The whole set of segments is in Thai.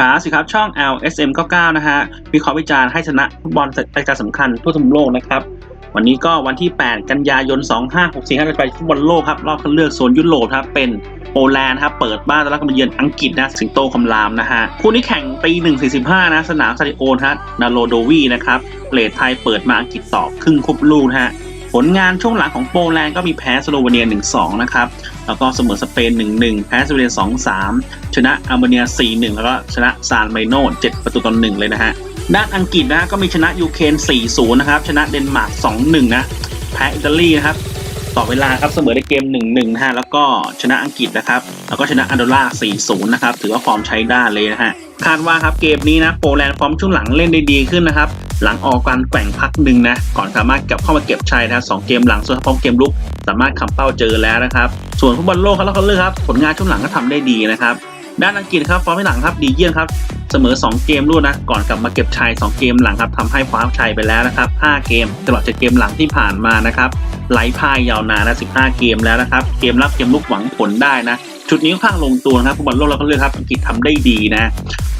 ครับสิครับช่อง LSM 99นะฮะวิเคราะห์วิจารณ์ให้ชนะฟุตบอลรายการสำคัญทั่วทั้งโลกนะครับวันนี้ก็วันที่ 8 กันยายน 2564ครับจะไปฟุตบอลโลกครับรอบคัดเลือกโซนยุโรปครับเป็นโปแลนด์ครับเปิดบ้านต้อนรับการมาเยือนอังกฤษนะสิงโตคำรามนะฮะคู่นี้แข่งตี1.45นะสนามซาดิโอนฮะนาโรโดวีนะครับเลทไทยเปิดมาอังกฤษต่อครึ่งครบลูกนะฮะผลงานช่วงหลังของโปแลนด์ก็มีแพ้สโลวีเนีย 1-2 นะครับ แล้วก็เสมอสเปน 1-1 แพ้สวีเดน 2-3 ชนะอัลเบเนีย 4-1 แล้วก็ชนะซานไมโน7ประตูต่อ1เลยนะฮะ ด้านอังกฤษนะก็มีชนะยูเครน4-0 นะครับ ชนะเดนมาร์ก 2-1 นะ แพ้อิตาลีนะครับ ต่อเวลาครับเสมอในเกม 1-1 นะฮะ แล้วก็ชนะอังกฤษนะครับ แล้วก็ชนะอันโดล่า 4-0 นะครับ ถือว่าฟอร์มใช้ได้เลยนะฮะ คาดว่าครับเกมนี้นะโปแลนด์ฟอร์มช่วงหลังเล่นได้ดีขึ้นนะครับหลังออกการแกว่งพักหนึ่งนะ ก่อนสามารถกลับเข้ามาเก็บชัยนะสองเกมหลังส่วนพร้อมเกมลุกามารถคำเป้าเจอแล้วนะครับ ส่วนฟุตบอลโลกครับแล้วก็เลือกครับ ผลงานช่วงหลังก็ทำได้ดีนะครับ ด้านอังกฤษครับฟอร์มหลังครับดีเยี่ยมครับเสมอ 2 เกมรวดนะ ก่อนกลับมาเก็บชัย 2 เกมหลังครับทำให้คว้าชัยไปแล้วนะครับ 5 เกม ตลอด 7 เกมหลังที่ผ่านมานะครับไล่พ่ายยาวนานและ15 เกมแล้วนะครับ เกมรับเกมลุกหวังผลได้นะ ชุดนี้ค่อนข้างลงตัวนะครับฟุตบอลโลกเราก็เลือกครับ อังกฤษทำได้ดีนะ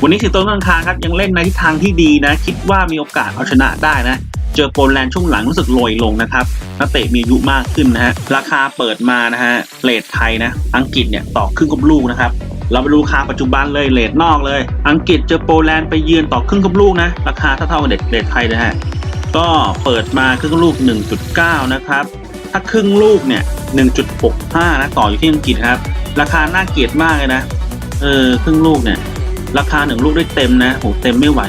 วันนี้สิงโตเมืองคานครับ ยังเล่นในทิศทางที่ดีนะ คิดว่ามีโอกาสเอาชนะได้นะ เจอโปแลนด์ช่วงหลังรู้สึกโรยลงนะครับนักเตะมีอายุมากขึ้นนะฮะราคาเปิดมานะฮะเลทไทยนะอังกฤษเนี่ยต่อครึ่งกับลูกนะครับเราไปดูราคาปัจจุบันเลยเลทนอกเลย อังกฤษเจอโปแลนด์ไปเยือนต่อครึ่งกับลูกนะราคาเท่าๆกับเด็ดเลทไทยนะฮะก็เปิดมาครึ่งลูก 1.9 นะครับ ถ้าครึ่งลูกเนี่ย 1.65 นะ ต่ออยู่ที่อังกฤษครับ ราคาน่าเกลียดมากเลยนะ เออ ครึ่งลูกเนี่ย ราคาหนึ่งลูกได้เต็มนะโหเต็มไม่ไหว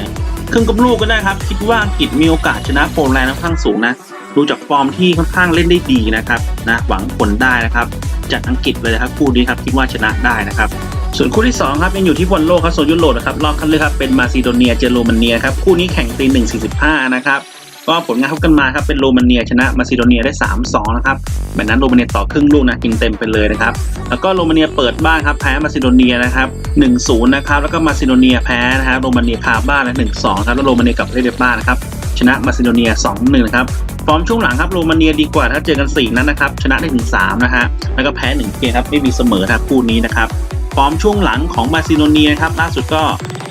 ครึ่งกับลูกก็ได้ครับ คิดว่าอังกฤษมีโอกาสชนะโปแลนด์ค่อนข้างสูงนะ ดูจากฟอร์มที่ค่อนข้างเล่นได้ดีนะครับนะหวังผลได้นะครับจัดอังกฤษเลยครับคู่นี้ครับคิดว่าชนะได้นะครับ ส่วนคู่ที่2ครับยังอยู่ที่บอลโลกครับโซนยุโรปนะครับรอบคัดเลือกครับเป็นมาซิโดเนียเจอโรมาเนียครับคู่นี้แข่งตีหนึ่งสี่สิบห้านะครับ ก็ผลงานพบกันมาครับเป็นโรมาเนียชนะมาซิโดเนียได้ 3-2 นะครับแบบนั้นโรมาเนียต่อครึ่งลูกนะกินเต็มไปเลยนะครับแล้วก็โรมาเนียเปิดบ้านครับแพ้มาซิโดเนียนะครับ1-0นะครับแล้วก็มาซิโดเนียแพ้นะครับโรมาเนียคาบ้านนะ1-2ครับแล้วโรมาเนียกลับประเทศเดบ้านนะครับชนะมาซิโดเนีย 2-1นะครับฟอร์มช่วงหลังครับโรมาเนียดีกว่าถ้าเจอกัน4นั้นนะครับชนะได้ถึง3นะฮะแล้วก็แพ้1เกมครับไม่มีเสมอครับคู่นี้นะครับฟอร์มช่วงหลังของมาซิโดเนียครับล่าสุดก็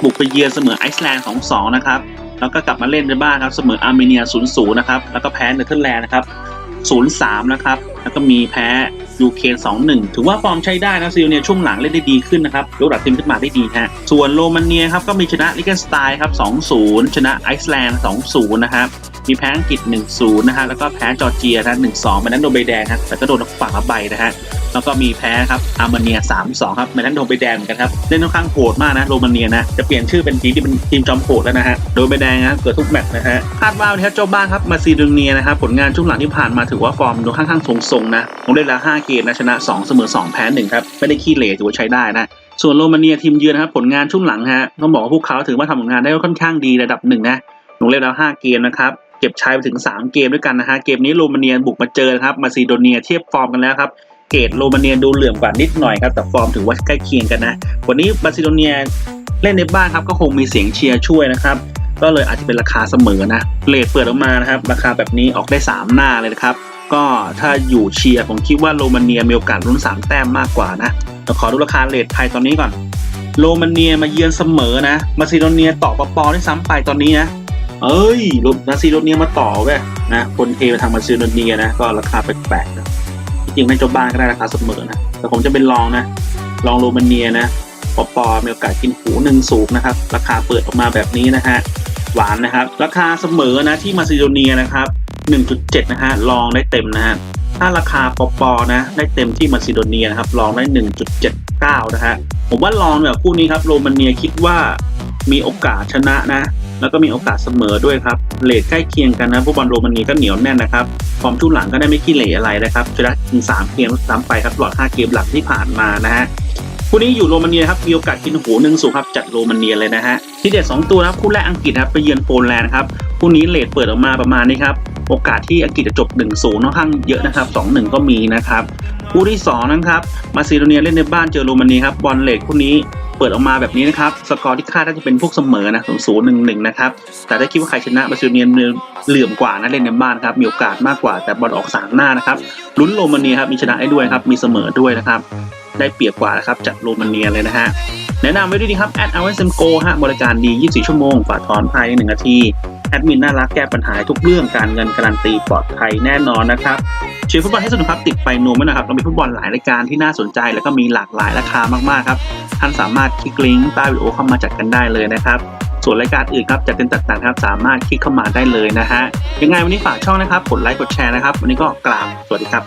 บุกไปเยือนเสมอไอซ์แลนด์ของ2นะครับ แล้วก็กลับมาเล่นในบ้านครับเสมออาร์เมเนีย 0-0 นะครับ แล้วก็แพ้เนเธอร์แลนด์นะครับ 0-3 นะครับ แล้วก็มีแพ้ยูเครน2-1 ถือว่าฟอร์มใช้ได้นะซิโดเนียช่วงหลังเล่นได้ดีขึ้นนะครับยกระดับทีมขึ้นมาได้ดีฮะ ส่วนโรมาเนียครับก็มีชนะลิเกนสไตน์ครับ 2-0 ชนะไอซ์แลนด์ 2-0 นะครับ มีแพ้อังกฤษ 1-0 นะฮะ แล้วก็แพ้จอร์เจียนะ1-2มันนั้นโดนใบแดงครับแต่ก็โดนฝั่งละใบนะฮะ แล้วก็มีแพ้ครับอาร์เมเนีย3-2ครับมันนั้นโดนใบแดงเหมือนกันครับเล่นค่อนข้างโหดมากนะโรมาเนียนะจะเปลี่ยนชื่อเป็นทีมที่เป็นทีมจอมโหดแล้วนะฮะโดนใบแดงนะเกิดทุกแมตช์นะฮะคาดว่าวันนี้ครับเจ้าบ้านครับมาซิโดเนียนะครับผลงานช่วงหลังที่ผ่านมาถือว่าฟอร์มดูค่อนข้างทรงๆนะลงเล่นแล้ว5เกมนะชนะ 2 เสมอ 2 แพ้1ครับไม่ได้ขี้เหร่ถือว่าใช้ได้นะส่วนโรมาเนียทีมเยือนนะครับผลงานช่วงหลังฮะต้องบอกว่าพวกเขาถือว่าทำผลงานได้ค่อนข้างดีระดับหนึ่งนะลงเล่นแล้ว 5 เกมนะครับเก็บชัยไปถึง 3 เกมด้วยกันนะฮะเกมนี้โรมาเนียบุกมาเจอครับมาซิโดเนียเทียบฟอร์มกันแล้วครับ เกรดโรมาเนียดูเหลื่อมกว่านิดหน่อยครับ แต่ฟอร์มถือว่าใกล้เคียงกันนะ วันนี้มาซิโดเนียเล่นในบ้านครับก็คงมีเสียงเชียร์ช่วยนะครับ ก็เลยอาจจะเป็นราคาเสมอนะเลทเปิดออกมานะครับ ราคาแบบนี้ออกได้ 3 หน้าเลยนะครับ ก็ถ้าอยู่เชียร์ผมคิดว่าโรมาเนียมีโอกาสลุ้น3 แต้มมากกว่านะเราขอดูราคาเลทไทยตอนนี้ก่อน โรมาเนียมาเยือนเสมอนะมาซิโดเนียต่อปอปอที่ซ้ำไปตอนนี้นะเอ้ยมาซิโดเนียมาต่อเว้ยนะคนเทไปทางมาซิโดเนียนะก็ราคาแปลกๆนะ จริงไม่จ้าบ้านก็ได้ราคาเสมอนะ แต่ผมจะเป็นลองนะ ลองโรมาเนียนะปอปอมีโอกาสกินหูหนึ่งสูงนะครับ ราคาเปิดออกมาแบบนี้นะฮะ หวานนะครับ ราคาเสมอนะที่มาซิโดเนียนะครับ 1.7 นะฮะ ลองได้เต็มนะฮะ ถ้าราคาปอปอนะ ได้เต็มที่มาซิโดเนียนะครับ ลองได้ 1.79 นะฮะ ผมว่าลองแบบคู่นี้ครับ โรมาเนียคิดว่ามีโอกาสชนะนะ แล้วก็มีโอกาสเสมอด้วยครับเลทใกล้เคียงกันนะผู้บอลโรมาเนียก็เหนียวแน่นนะครับฟอร์มช่วงหลังก็ได้ไม่ขี้เหร่อะไรนะครับชนะถึง3เกมซ้ำไปครับตลอด5เกมหลังที่ผ่านมานะฮะคู่นี้อยู่โรมาเนียครับมีโอกาสกินหูหนึ่งสูงครับจัดโรมาเนียเลยนะฮะที่เด็ด2ตัวนะครับคู่แรกอังกฤษครับไปเยือนโปแลนด์ครับคู่นี้เลทเปิดออกมาประมาณนี้ครับโอกาสที่อังกฤษจะจบ1 0ค่อนข้างเยอะนะครับ2-1ก็มีนะครับคู่ที่2นะครับมาซิโดเนียเล่นในบ้านเจอโรมาเนียครับบอลเลทคู่นี้ เปิดออกมาแบบนี้นะครับ สกอร์ที่คาดน่าจะเป็นพวกเสมอนะ0 0 1 1นะครับ แต่ถ้าคิดว่าใครชนะมาซิเนียเหลื่อมกว่านะเล่นในบ้านครับ มีโอกาสมากกว่าแต่บอลออกสามหน้านะครับ ลุ้นโรมาเนียครับ มีชนะได้ด้วยครับ มีเสมอด้วยนะครับ ได้เปรียบกว่านะครับจากโรมาเนียเลยนะฮะ แนะนำไว้ด้วยดีครับ at RSM Go ฮะ บริการดี 24 ชั่วโมง ฝากถอนภายใน1นาที แอดมินน่ารักแก้ปัญหาทุกเรื่อง การเงินการันตีปลอดภัยแน่นอนนะครับ ชียร์ฟุตบอลให้สนุกครับติดไปนวมไว้นะครับเรามีฟุตบอลหลายรายการที่น่าสนใจ แล้วก็มีหลากหลายราคามากๆครับท่านสามารถคลิกลิงก์ใต้วิดีโอเข้ามาจัดกันได้เลยนะครับส่วนรายการอื่นครับจะเป็นต่างๆครับสามารถคลิกเข้ามาได้เลยนะฮะยังไงวันนี้ฝากช่องนะครับกดไลค์กดแชร์นะครับ วันนี้ก็กราบสวัสดีครับ